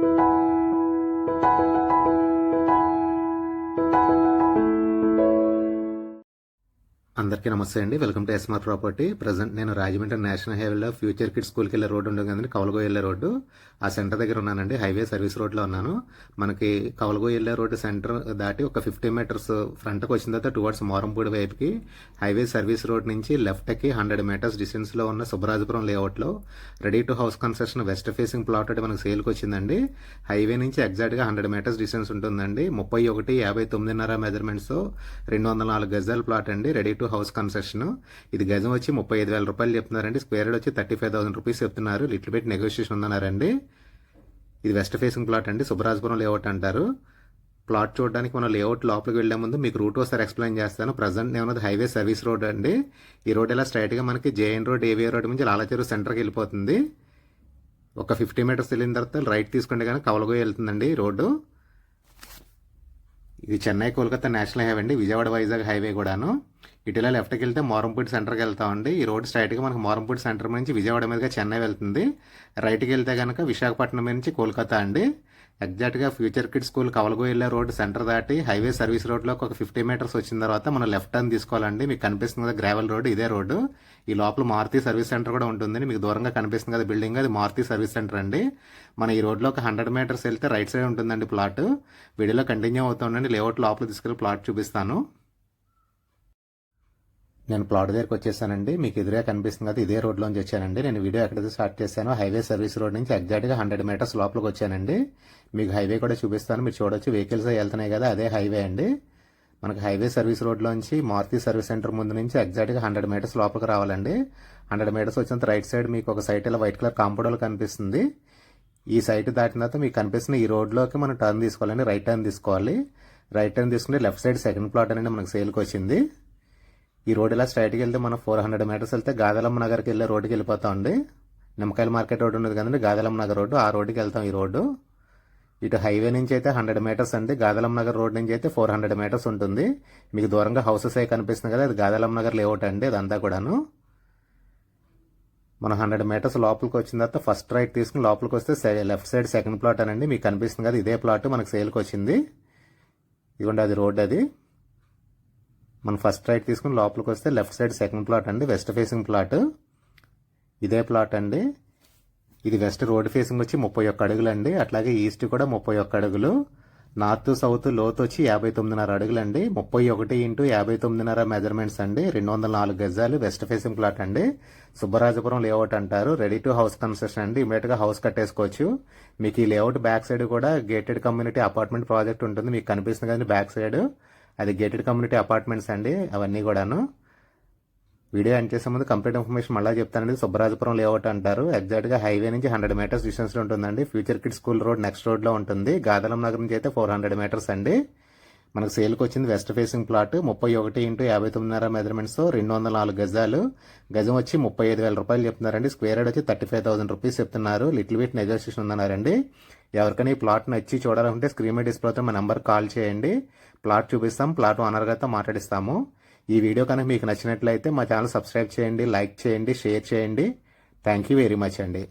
Thank you. అందరికీ నమస్తే అండి. Welcome to SMR property present నేను రాజమండ్రి నేషనల్ హైవేలో ఫ్యూచర్ కిడ్ స్కూల్కి వెళ్ళే రోడ్డు ఉంటుంది కదండి కవలగో వెళ్ళే రోడ్డు. ఆ సెంటర్ దగ్గర ఉన్నానండి హైవే సర్వీస్ రోడ్లో ఉన్నాను. మనకి కవలగో వెళ్ళే రోడ్డు సెంటర్ దాటి ఒక ఫిఫ్టీ మీటర్స్ ఫ్రంట్కి వచ్చిన తర్వాత టువర్డ్స్ మోరంపూడి వైపుకి హైవే సర్వీస్ రోడ్ నుంచి లెఫ్ట్కి హండ్రెడ్ మీటర్స్ డిస్టెన్స్లో ఉన్న సుబ్బరాజపురం లేఅవుట్లో ready to house construction west facing plot అంటే మనకి సేల్కి వచ్చిందండి. హైవే నుంచి ఎగ్జాక్ట్గా హండ్రెడ్ మీటర్స్ డిస్టెన్స్ ఉంటుందండి. ముప్పై ఒకటి యాభై తొమ్మిదిన్నర మెజర్మెంట్స్ రెండు వందల నాలుగు గజాల ప్లాట్ అండి. Ready to house concession. ఇది గజం వచ్చి ముప్పై ఐదు వేల రూపాయలు చెప్తున్నారండి. స్క్వేర్ వచ్చి థర్టీ ఫైవ్ థౌసండ్ రూపీస్ చెప్తున్నారు. లిటిల్ బిట్ నెగోషియేషన్ ఉందన్నారండి. ఇది వెస్ట్ ఫేసింగ్ ప్లాట్ అండి. సుబ్బరాజపురం లేఅవుట్ అంటారు. ప్లాట్ చూడడానికి మనం లేఅవుట్ లోపలికి వెళ్ళే ముందు మీకు రూట్ ఒకసారి ఎక్స్ప్లెయిన్ చేస్తాను. ప్రజెంట్ నేను ఉన్నది హైవే సర్వీస్ రోడ్ అండి. ఈ రోడ్ ఇలా స్ట్రైట్గా మనకి జేఎన్ రోడ్ ఏవిఆర్ రోడ్ నుంచి లాలాచెరువు సెంటర్కి వెళ్ళిపోతుంది. ఒక ఫిఫ్టీ మీటర్స్ వెళ్ళిన తర్వాత రైట్ తీసుకుంటే కానీ కవలగోయ వెళ్తుందండి రోడ్డు. ఇది చెన్నై కోల్కతా నేషనల్ హైవే అండి. విజయవాడ వైజాగ్ హైవే కూడాను. ఇటులా లెఫ్ట్కి వెళ్తే మోరంపూడి సెంటర్కి వెళ్తామండి. ఈ రోడ్ స్ట్రైట్గా మనకు మోరంపూడి సెంటర్ నుంచి విజయవాడ మీదుగా చెన్నై వెళ్తుంది. రైట్కి వెళ్తే కనుక విశాఖపట్నం నుంచి కోల్కతా అండి. ఎగ్జాక్ట్గా ఫ్యూచర్ కిడ్ స్కూల్ కవలగోయిల్ల రోడ్ సెంటర్ దాటి హైవే సర్వీస్ రోడ్లో ఒక ఫిఫ్టీ మీటర్స్ వచ్చిన తర్వాత మనం లెఫ్ట్ టర్న్ తీసుకోవాలండి. మీకు కనిపిస్తుంది కదా గ్రావెల్ రోడ్ ఇదే రోడ్డు. ఈ లోపల మారుతి సర్వీస్ సెంటర్ కూడా ఉంటుంది మీకు దూరంగా కనిపిస్తుంది కదా బిల్డింగ్ అది మారుతి సర్వీస్ సెంటర్ అండి. మన ఈ రోడ్లో ఒక హండ్రెడ్ మీటర్స్ వెళ్తే రైట్ సైడ్ ఉంటుందండి ప్లాట్. వీడియోలో కంటిన్యూ అవుతుందండి లేఅవుట్ లోపల తీసుకెళ్ళి ప్లాట్ చూపిస్తాను. నేను ప్లాట్ దగ్గరికి వచ్చేసానండి. మీకు ఎదురే కనిపిస్తుంది కదా ఇదే రోడ్లోంచి వచ్చానండి. నేను వీడియో ఎక్కడైతే స్టార్ట్ చేశానో హైవే సర్వీస్ రోడ్ నుంచి ఎగ్జాక్ట్గా హండ్రెడ్ మీటర్స్ లోపలికి వచ్చానండి. మీకు హైవే కూడా చూపిస్తాను. మీరు చూడొచ్చు వెహికల్స్ వెళ్తున్నాయి కదా అదే హైవే అండి. మనకి హైవే సర్వీస్ రోడ్లోంచి మారుతి సర్వీస్ సెంటర్ ముందు నుంచి ఎగ్జాక్ట్గా హండ్రెడ్ మీటర్స్ లోపలికి రావాలండి. హండ్రెడ్ మీటర్స్ వచ్చినంత రైట్ సైడ్ మీకు ఒక సైట్ ఇలా వైట్ కలర్ కాంపౌండ్ కనిపిస్తుంది. ఈ సైట్ దాటిన తర్వాత మీకు కనిపిస్తున్న ఈ రోడ్లోకి మనం టర్న్ తీసుకోవాలండి. రైట్ టర్న్ తీసుకోవాలి. రైట్ టర్న్ తీసుకుంటే లెఫ్ట్ సైడ్ సెకండ్ ప్లాట్ అనేది మనకు సేల్కి వచ్చింది. ఈ రోడ్ ఇలా స్ట్రైట్కి వెళ్తే మనం ఫోర్ హండ్రెడ్ మీటర్స్ వెళ్తే గాదలమ్మ నగర్కి వెళ్ళే రోడ్డుకి వెళ్ళిపోతాం అండి. నిమ్మకాయల మార్కెట్ రోడ్ ఉన్నది కదండి గాదలమ్మ నగర్ రోడ్డు ఆ రోడ్డుకి వెళ్తాం ఈ రోడ్డు ఇటు హైవే నుంచి అయితే హండ్రెడ్ మీటర్స్ అండి. గాదలమ్మ నగర్ రోడ్ నుంచి అయితే ఫోర్ హండ్రెడ్ మీటర్స్ ఉంటుంది. మీకు దూరంగా హౌసెస్ అయి కనిపిస్తుంది కదా అది గాదలమ్మ నగర్ లేఅవుట్ అండి అదంతా కూడాను. మనం హండ్రెడ్ మీటర్స్ లోపలికి వచ్చిన తర్వాత ఫస్ట్ రైట్ తీసుకుని లోపలికి వస్తే లెఫ్ట్ సైడ్ సెకండ్ ప్లాట్ అనండి. మీకు కనిపిస్తుంది కదా ఇదే ప్లాట్ మనకు సేల్కి వచ్చింది. ఇదిగోండి అది రోడ్ అది. మనం ఫస్ట్ రైట్ తీసుకుని లోపలికి వస్తే లెఫ్ట్ సైడ్ సెకండ్ ప్లాట్ అండి వెస్ట్ ఫేసింగ్ ప్లాట్ ఇదే ప్లాట్ అండి. ఇది వెస్ట్ రోడ్ ఫేసింగ్ వచ్చి ముప్పై ఒక్క అడుగులు అండి అట్లాగే ఈస్ట్ కూడా ముప్పై ఒక్క అడుగులు. నార్త్ సౌత్ లోత్ వచ్చి యాభై తొమ్మిదిన్నర అడుగులు అండి ముప్పై ఒకటి ఇంటూ యాభై తొమ్మిదిన్నర మెజర్మెంట్స్ అండి. రెండు వందల నాలుగు గజాలు వెస్ట్ ఫేసింగ్ ప్లాట్ అండి. సుబ్బరాజపురం లేఅవుట్ అంటారు. రెడీ టు హౌస్ కన్స్ట్రక్షన్ అండి. ఇమీడియట్గా హౌస్ కట్టేసుకోవచ్చు. మీకు ఈ లేఅవుట్ బ్యాక్ సైడ్ కూడా గేటెడ్ కమ్యూనిటీ అపార్ట్మెంట్ ప్రాజెక్ట్ ఉంటుంది. మీకు కనిపిస్తుంది కదండి బ్యాక్ సైడ్ అది గేటెడ్ కమ్యూనిటీ అపార్ట్మెంట్స్ అండి అవన్నీ కూడాను. వీడియో ఎండ్ చేసే ముందు కంప్లీట్ ఇన్ఫర్మేషన్ మళ్ళీ చెప్తానండి. సుబ్బరాజపురం లేఅవుట్ అంటారు. ఎగ్జాక్ట్గా హైవే నుంచి హండ్రెడ్ మీటర్స్ డిస్టెన్స్లో ఉంటుందండి. Future kid school road next రోడ్లో ఉంటుంది. గాదలం నగర్ నుంచి అయితే ఫోర్ హండ్రెడ్ మీటర్స్ అండి. మనకు సేల్కి వచ్చింది వెస్ట్ ఫేసింగ్ ప్లాట్ ముప్పై ఒకటి ఇంటూ యాభై తొమ్మిదిన్నర మెజర్మెంట్స్తో రెండు వందల నాలుగు గజాలు. గజం వచ్చి ముప్పై ఐదు వేల రూపాయలు చెప్తున్నారండి. స్క్వేర్ యార్డ్ వచ్చి థర్టీ ఫైవ్ థౌసండ్ రూపీస్ చెప్తున్నారు. లిటిల్ బిట్ నెగోషియేషన్ ఉందన్నారండి. ఎవరికైనా ఈ ప్లాట్ నచ్చి చూడాలంటే స్క్రీన్ మీద డిస్ప్లేతో మా నెంబర్ కాల్ చేయండి. ప్లాట్ చూపిస్తాం. ప్లాట్ ఓనర్ గారితో మాట్లాడిస్తాము. ఈ వీడియో కనుక మీకు నచ్చినట్లయితే మా ఛానల్ సబ్స్క్రైబ్ చేయండి లైక్ చేయండి షేర్ చేయండి. థ్యాంక్ యూ వెరీ మచ్ అండి.